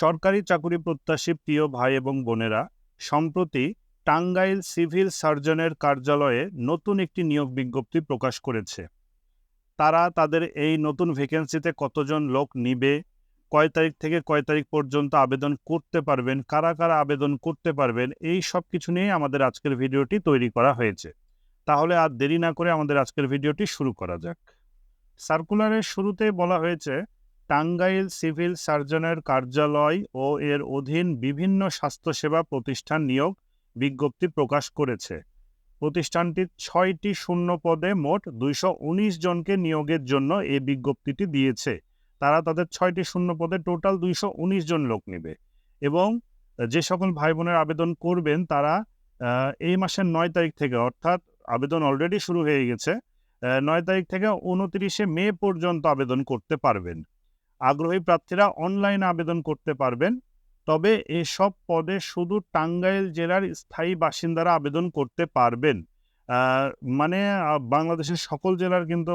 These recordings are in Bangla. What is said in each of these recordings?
সরকারি চাকুরি প্রত্যাশী প্রিয় ভাই এবং বোনেরা, সম্প্রতি টাঙ্গাইল সিভিল সার্জনের কার্যালয়ে নতুন একটি নিয়োগ বিজ্ঞপ্তি প্রকাশ করেছে। তারা তাদের এই নতুন ভ্যাকেন্সিতে কতজন লোক নিবে, কয় তারিখ থেকে কয় তারিখ পর্যন্ত আবেদন করতে পারবেন, কারা কারা আবেদন করতে পারবেন, এই সব কিছু নিয়ে আমাদের আজকের ভিডিওটি তৈরি করা হয়েছে। তাহলে আর দেরি না করে আমাদের আজকের ভিডিওটি শুরু করা যাক। সার্কুলারের শুরুতেই বলা হয়েছে টাঙ্গাইল সিভিল সার্জনের কার্যালয় ও এর অধীন বিভিন্ন স্বাস্থ্যসেবা প্রতিষ্ঠান নিয়োগ বিজ্ঞপ্তি প্রকাশ করেছে। প্রতিষ্ঠানটি ছয়টি শূন্য পদে মোট দুইশো উনিশ জনকে নিয়োগের জন্য এই বিজ্ঞপ্তিটি দিয়েছে। তারা তাদের ছয়টি শূন্য পদে টোটাল দুইশো উনিশ জন লোক নেবে এবং যে সকল ভাই বোনের আবেদন করবেন তারা এই মাসের নয় তারিখ থেকে, অর্থাৎ আবেদন অলরেডি শুরু হয়ে গেছে নয় তারিখ থেকে উনত্রিশে মে পর্যন্ত আবেদন করতে পারবেন। আগ্রহী প্রার্থীরা অনলাইনে আবেদন করতে পারবেন। তবে এসব পদে শুধু টাঙ্গাইল জেলার স্থায়ী বাসিন্দারা আবেদন করতে পারবেন। মানে বাংলাদেশের সকল জেলার কিন্তু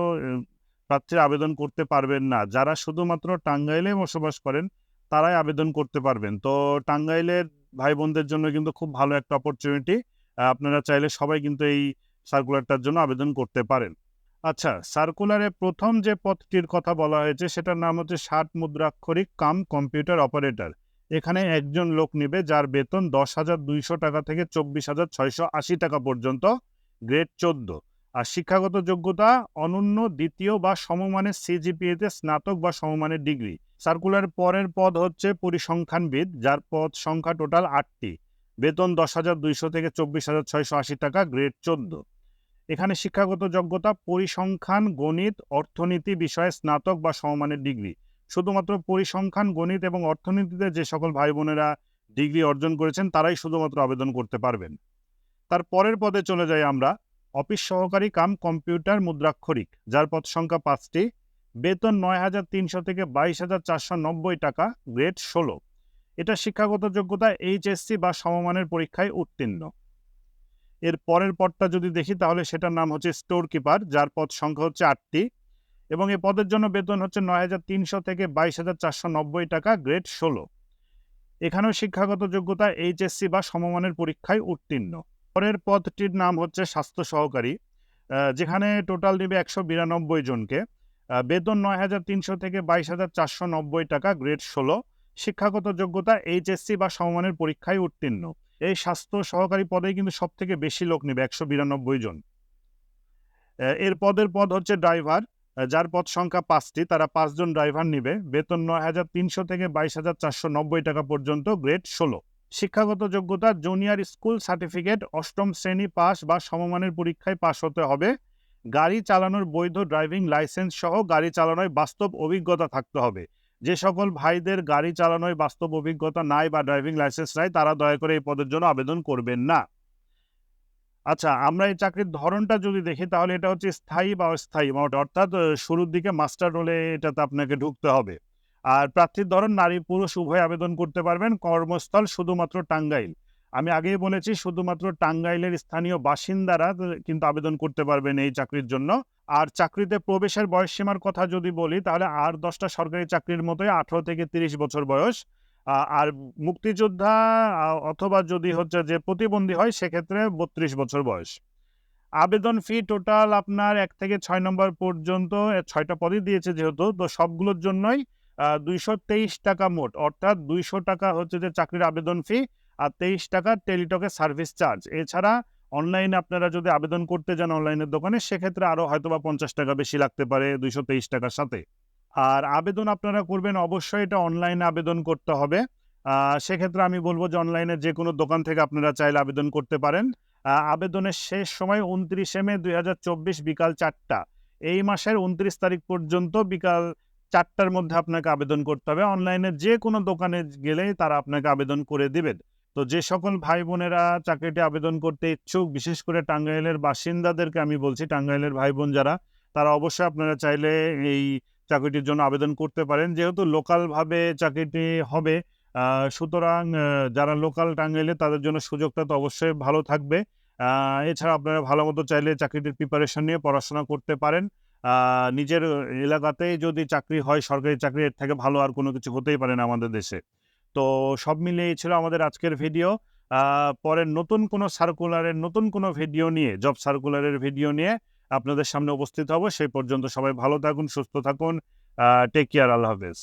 প্রার্থীরা আবেদন করতে পারবেন না। যারা শুধুমাত্র টাঙ্গাইলে বসবাস করেন, তারাই আবেদন করতে পারবেন। তো টাঙ্গাইলের ভাই বোনদের জন্য কিন্তু খুব ভালো একটা অপরচুনিটি আপনারা চাইলে সবাই কিন্তু এই সার্কুলারটার জন্য আবেদন করতে পারেন। আচ্ছা সার্কুলারে প্রথম যে পদটির কথা বলা হয়েছে, সেটার নাম হচ্ছে ষাট মুদ্রাক্ষরিক কাম কম্পিউটার অপারেটর। এখানে একজন লোক নেবে যার বেতন দশ হাজার দুইশো টাকা থেকে চব্বিশ হাজার ছয়শো আশি টাকা পর্যন্ত গ্রেড চোদ্দ। আর শিক্ষাগত যোগ্যতা, অনন্য, দ্বিতীয় বা সমমানের সিজিপিএতে স্নাতক বা সমমানের ডিগ্রি। সার্কুলার পরের পদ হচ্ছে পরিসংখ্যানবিদ, যার পদ সংখ্যা টোটাল আটটি। বেতন দশ হাজার দুইশো থেকে চব্বিশ হাজার ছয়শো আশি টাকা গ্রেড চোদ্দ। এখানে শিক্ষাগত যোগ্যতা, পরিসংখ্যান, গণিত, অর্থনীতি বিষয়ে স্নাতক বা সমমানের ডিগ্রি। শুধুমাত্র পরিসংখ্যান, গণিত এবং অর্থনীতিতে যে সকল ভাই বোনেরা ডিগ্রি অর্জন করেছেন, তারাই শুধুমাত্র আবেদন করতে পারবেন। তার পরের পদে চলে যাই আমরা। অফিস সহকারী কাম কম্পিউটার মুদ্রাক্ষরিক, যার পদ সংখ্যা পাঁচটি। বেতন নয় হাজার তিনশো থেকে বাইশ হাজার চারশো নব্বই টাকা, গ্রেড ষোলো। এটা শিক্ষাগত যোগ্যতা, এইচএসসি বা সমমানের পরীক্ষায় উত্তীর্ণ। এর পরের পদটা যদি দেখি, তাহলে সেটার নাম হচ্ছে স্টোর কিপার যার পদ সংখ্যা হচ্ছে আটটি। এবং এই পদের জন্য বেতন হচ্ছে নয় হাজার তিনশো থেকে বাইশ হাজার চারশো নব্বই টাকা গ্রেড ষোলো। এখানেও শিক্ষাগত যোগ্যতা এইচএসসি বা সমমানের পরীক্ষায় উত্তীর্ণ। পরের পদটির নাম হচ্ছে স্বাস্থ্য সহকারী যেখানে টোটাল নেবে একশো বিরানব্বই জনকে। বেতন নয় হাজার তিনশো থেকে বাইশ হাজার চারশো নব্বই টাকা গ্রেড ষোলো। শিক্ষাগত যোগ্যতা এইচএসসি বা সমমানের পরীক্ষায় উত্তীর্ণ। এই স্বাস্থ্য সহকারী পদে কিন্তু সব থেকে বেশি লোক নেবে, একশো বিরানব্বই জন। এর পদের পদ হচ্ছে ড্রাইভার যার পদ সংখ্যা পাঁচটি, তারা পাঁচজন ড্রাইভার নিবে। বেতন নয় হাজার তিনশো থেকে বাইশ হাজার চারশো নব্বই টাকা পর্যন্ত, গ্রেড ষোলো। শিক্ষাগত যোগ্যতা, জুনিয়র স্কুল সার্টিফিকেট, অষ্টম শ্রেণি পাস বা সমমানের পরীক্ষায় পাশ হতে হবে। গাড়ি চালানোর বৈধ ড্রাইভিং লাইসেন্স সহ গাড়ি চালানোয় বাস্তব অভিজ্ঞতা থাকতে হবে। যে সকল ভাইদের গাড়ি চালানোয় বাস্তব অভিজ্ঞতা নাই বা ড্রাইভিং লাইসেন্স নাই, তারা দয়া করে এই পদের জন্য আবেদন করবেন না। আচ্ছা আমরা এই চাকরির ধরনটা যদি দেখি, তাহলে এটা হচ্ছে স্থায়ী বা অস্থায়ী অর্থাৎ শুরুর দিকে মাস্টার রোলে এটাতে আপনাকে ঢুকতে হবে। আর প্রার্থীর ধরন, নারী পুরুষ, উভয় আবেদন করতে পারবেন। কর্মস্থল শুধুমাত্র টাঙ্গাইল। আমি আগেই বলেছি, শুধুমাত্র টাঙ্গাইলের স্থানীয় বাসিন্দারা, কিন্তু আবেদন করতে পারবেন এই চাকরির জন্য। আর চাকরিতে প্রবেশের বয়সসীমার কথা যদি বলি, তাহলে আর দশটা সরকারি চাকরির মতোই আঠারো থেকে তিরিশ বছর বয়স। আর মুক্তিযোদ্ধা অথবা যদি হচ্ছে যে প্রতিবন্ধী হয়, সেক্ষেত্রে বত্রিশ বছর বয়স। আবেদন ফি টোটাল আপনার এক থেকে ছয় নম্বর পর্যন্ত ছয়টা পদই দিয়েছে যেহেতু, তো সবগুলোর জন্যই দুইশো তেইশ টাকা মোট, অর্থাৎ দুইশো টাকা হচ্ছে যে চাকরির আবেদন ফি আর তেইশ টাকা টেলিটকের সার্ভিস চার্জ এছাড়া অনলাইনে আপনারা যদি আবেদন করতে যান অনলাইনের দোকানে, সেক্ষেত্রে আরও হয়তো বা পঞ্চাশ টাকা বেশি লাগতে পারে, দুইশো তেইশ টাকার সাথে। আর আবেদন আপনারা করবেন, অবশ্যই এটা অনলাইনে আবেদন করতে হবে। সেক্ষেত্রে আমি বলব যে অনলাইনে যে কোনো দোকান থেকে আপনারা চাইলে আবেদন করতে পারেন। আবেদনের শেষ সময় উনত্রিশে মে দু হাজার চব্বিশ বিকাল চারটা। এই মাসের উনত্রিশ তারিখ পর্যন্ত বিকাল চারটার মধ্যে আপনাকে আবেদন করতে হবে। অনলাইনে যে কোনো দোকানে গেলেই তারা আপনাকে আবেদন করে দিবেন। তো যে সকল ভাই বোনেরা চাকরিটি আবেদন করতে ইচ্ছুক, বিশেষ করে টাঙ্গাইলের বাসিন্দাদেরকে আমি বলছি, টাঙ্গাইলের ভাই বোন যারা, তারা অবশ্যই আপনারা চাইলে এই চাকরিটির জন্য আবেদন করতে পারেন। যেহেতু লোকালভাবে চাকরিটি হবে সুতরাং যারা লোকাল টাঙ্গাইলে তাদের জন্য সুযোগটা তো অবশ্যই ভালো থাকবে। এছাড়া আপনারা ভালো মতো চাইলে চাকরিটির প্রিপারেশন নিয়ে পড়াশোনা করতে পারেন। নিজের এলাকাতেই যদি চাকরি হয়, সরকারি চাকরি এর থেকে ভালো আর কোনো কিছু হতেই পারে না আমাদের দেশে। তো সব মিলিয়ে ছিল আমাদের আজকের ভিডিও পরে নতুন কোনো সার্কুলারের নতুন কোনো ভিডিও নিয়ে জব সার্কুলারের ভিডিও নিয়ে আপনাদের সামনে উপস্থিত হব। সেই পর্যন্ত সবাই ভালো থাকুন, সুস্থ থাকুন। টেক কেয়ার আল্লাহ হাফেজ।